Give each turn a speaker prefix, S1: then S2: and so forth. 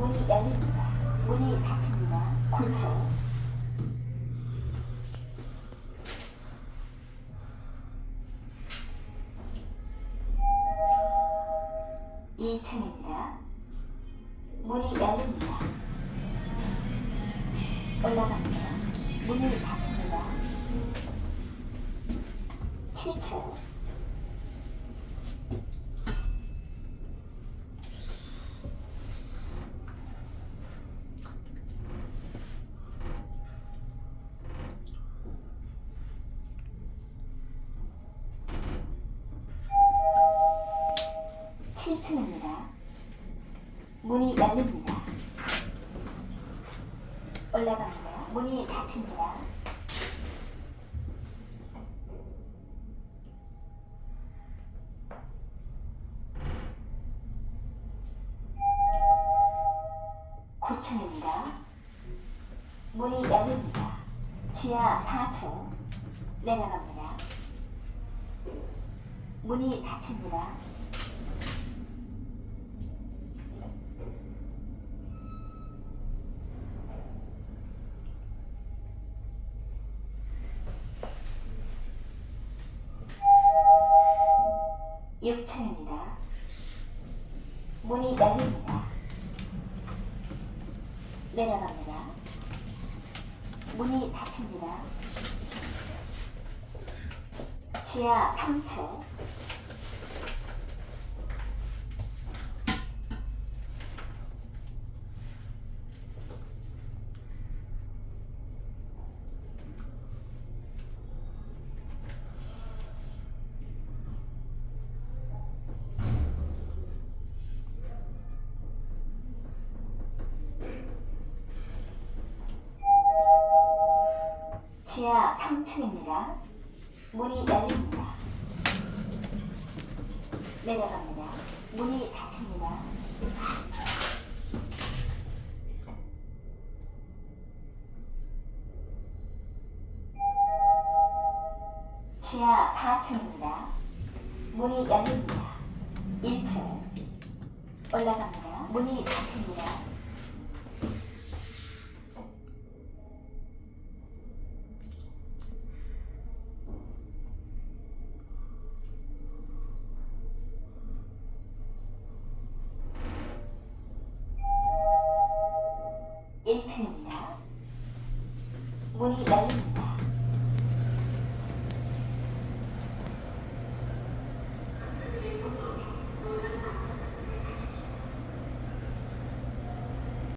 S1: 문이 열립니다. 문이 닫힙니다. 9층. 이층입니다 문이 열립니다. 올라갑니다. 문이 닫힙니다. 7층. 칠층입니다 문이 열립니다. 올라갑니다. 문이 닫힙니다. 구층입니다 문이 열립니다. 지하 4층 내려갑니다. 문이 닫힙니다. 육층입니다 문이 열립니다. 내려갑니다. 문이 닫힙니다. 지하 3층. 지하 3층입니다. 문이 열립니다. 내려갑니다. 문이 닫힙니다. 지하 4층입니다. 문이 열립니다. 1층 올라갑니다. 문이 닫힙니다. 1층입니다. 문이 열립니다.